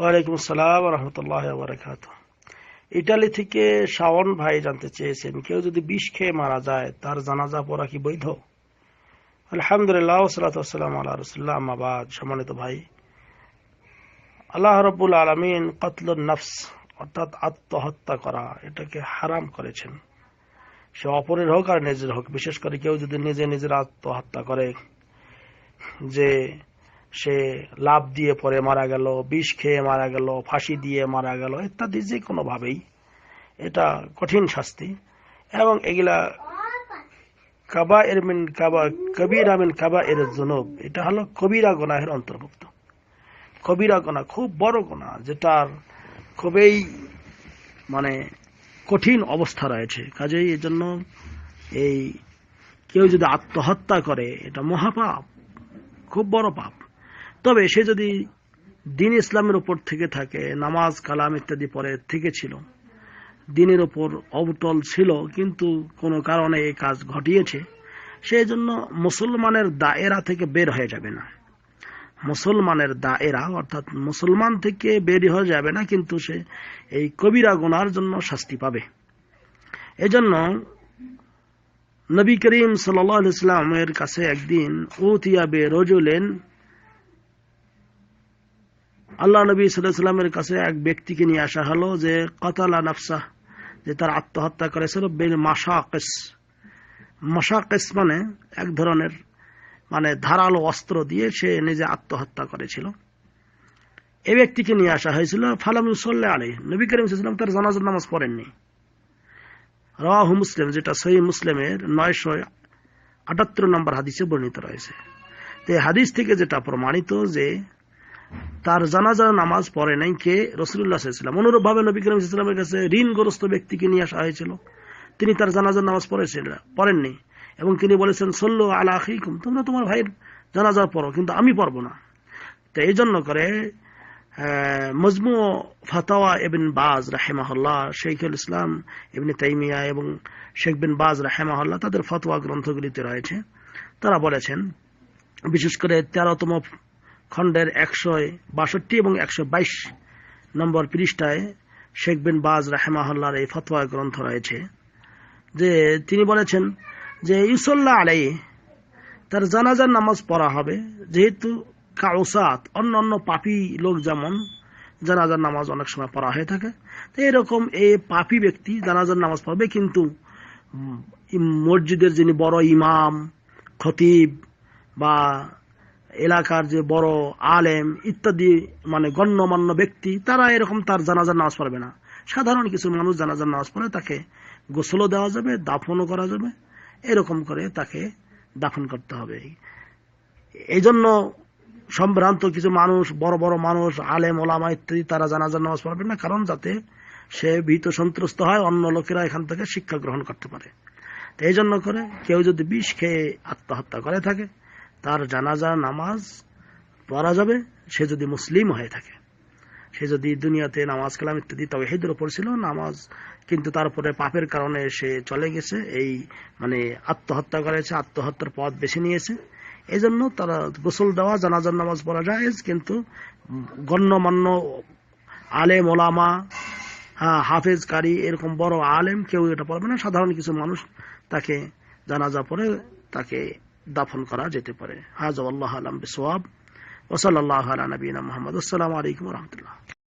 ওয়ালাইকুম আসসালাম রহমতুল্লাহ বারাকাত ইটালি থেকে শাওন ভাই জানতে চেয়েছেন, কেউ যদি বিষ খেয়ে মারা যায়, তার জানাজা পড়া কি বৈধ? আলহামদুলিল্লাহ সালাতাম আল্লাহ রসুল্লাহ আমাবাদ সম্মানিত ভাই, আল্লাহ রব্বুল আলমিন কতলুন নফস, অর্থাৎ আত্মহত্যা করা, এটাকে হারাম করেছেন। সে অপরের হোক আর নিজের হোক, বিশেষ করে কেউ যদি নিজে নিজের আত্মহত্যা করে, যে সে লাভ দিয়ে পরে মারা গেল, বিষ খেয়ে মারা গেল, ফাঁসি দিয়ে মারা গেল, ইত্যাদি যে কোনো ভাবেই এটা কঠিন শাস্তি। এবং এগুলা কাবা এর মিন কাবা, কবিরা মিন কাবা এর জনব, এটা হলো কবিরা গোনাহের অন্তর্ভুক্ত। কবিরা গোনা খুব বড় গোনা, যেটার খুবই মানে কঠিন অবস্থা রয়েছে। কাজেই এই জন্য এই কেউ যদি আত্মহত্যা করে, এটা মহাপাপ, খুব বড় পাপ। তবে সে যদি দিন ইসলামের উপর থেকে থাকে, নামাজ, কালাম ইত্যাদি পরে থেকে ছিল, দিনের ওপর অবটল ছিল, কিন্তু কোনো কারণে এই কাজ ঘটিয়েছে সেই জন্য মুসলমানের দায়েরা থেকে বের হয়ে যাবে না। মুসলমানের দায়েরা, অর্থাৎ মুসলমান থেকে বের হয়ে যাবে না, কিন্তু সে এই কবিরা গোনার জন্য শাস্তি পাবে। এজন্য নবী করিম সাল্লাহ ইসলামের কাছে একদিন উতিয়াবে রজুলেন আল্লাহ নবী সাল্লামের কাছে এক ব্যক্তিকে নিয়ে আসা হলো যে কতালা নাফসা যে তার আত্মহত্যা করেছিল, বেল মাসাকেস মাসাকেস মানে এক ধরনের মানে ধারালো অস্ত্র দিয়ে সে নিজে আত্মহত্যা করেছিল। এই ব্যক্তিকে নিয়ে আসা হয়েছিল, ফালাম সাল্লাহ আলী নবী করিম তার জানাজার নামাজ পড়েননি। রাহু মুসলিম, যেটা সহি মুসলিমের নয়শো আটাত্তর নম্বর হাদিসে বর্ণিত রয়েছে। তো হাদিস থেকে যেটা প্রমাণিত যে তার জানাজার নামাজ পড়ে নাই কে? রসুল্লাহ সাল্লাম অনুরূপ ভাবে নবী কাছে ঋণগ্রস্ত ব্যক্তিকে নিয়ে আসা হয়েছিল। তিনি তার জানাজার নামাজ পড়েছিলেন পড়েননি। এবং তিনি বলেছেন, সল্লো আলা তোমরা তোমার ভাইয়ের জানাজার পড়ো, কিন্তু আমি পড়ব না। তো এই জন্য করে মজমু ফাতাওয়া এবিন বাজ রাহেমাহল্লা শেখুল ইসলাম এবিন তাইমিয়া এবং শেখ বিন বাজ রাহেমাহল্লা তাদের ফতোয়া গ্রন্থগুলিতে রয়েছে। তারা বলেছেন, বিশেষ করে তেরোতম খণ্ডের একশো বাষট্টি এবং একশো বাইশ নম্বর পৃষ্ঠায় শেখ বিন বাজ রাহেমাহল্লার এই ফতোয়া গ্রন্থ রয়েছে, যে তিনি বলেছেন যে ইউসল্লাহ আলাই তার জানাজার নামাজ পড়া হবে। যেহেতু কাউসাত, অন্য অন্য পাপি লোক যেমন, জানাজার নামাজ অনেক সময় পড়া হয়ে থাকে, তো এরকম এই পাপি ব্যক্তি জানাজার নামাজ পড়বে, কিন্তু মসজিদের যিনি বড় ইমাম, খতিব বা এলাকার যে বড় আলেম ইত্যাদি মানে গণ্যমান্য ব্যক্তি, তারা এরকম তার জানাজার নামাজ পড়বে না। সাধারণ কিছু মানুষ জানাজার নামাজ পড়ে, তাকে গোসলও দেওয়া যাবে, দাফনও করা যাবে, এরকম করে তাকে দাফন করতে হবে। এই জন্য সম্ভ্রান্ত কিছু মানুষ, বড় বড় মানুষ, আলেম, ওলামা ইত্যাদি, তারা জানাজার নামাজ পড়বে না, কারণ যাতে সে ভীত সন্ত্রস্ত হয়, অন্য লোকেরা এখান থেকে শিক্ষা গ্রহণ করতে পারে। তো এই জন্য করে কেউ যদি বিষ খেয়ে আত্মহত্যা করে থাকে তার জানাজা, নামাজ পড়া যাবে। সে যদি মুসলিম হয়ে থাকে, সে যদি দুনিয়াতে নামাজ কালাম ইত্যাদি তবে হেদের ওপর ছিল, নামাজ কিন্তু তারপরে পাপের কারণে সে চলে গেছে। এই মানে আত্মহত্যা করেছে, আত্মহত্যার পথ বেছে নিয়েছে। এই জন্য তারা গোসল দেওয়া, জানাজার নামাজ পড়া যায় কিন্তু গণ্যমান্য আলেম, ওলামা হ্যাঁ হাফেজ কারি এরকম বড় আলেম কেউ এটা পড়বে না। সাধারণ কিছু মানুষ তাকে জানাজা পরে তাকে দাফন করা যেতে পারে। হাজ আল্লাহ আলম বিসওয়াব। ওসল আল্লাহ আলা নবীনা মোহাম্মদ। আসসালামু আলাইকুম রহমতুল্লাহ।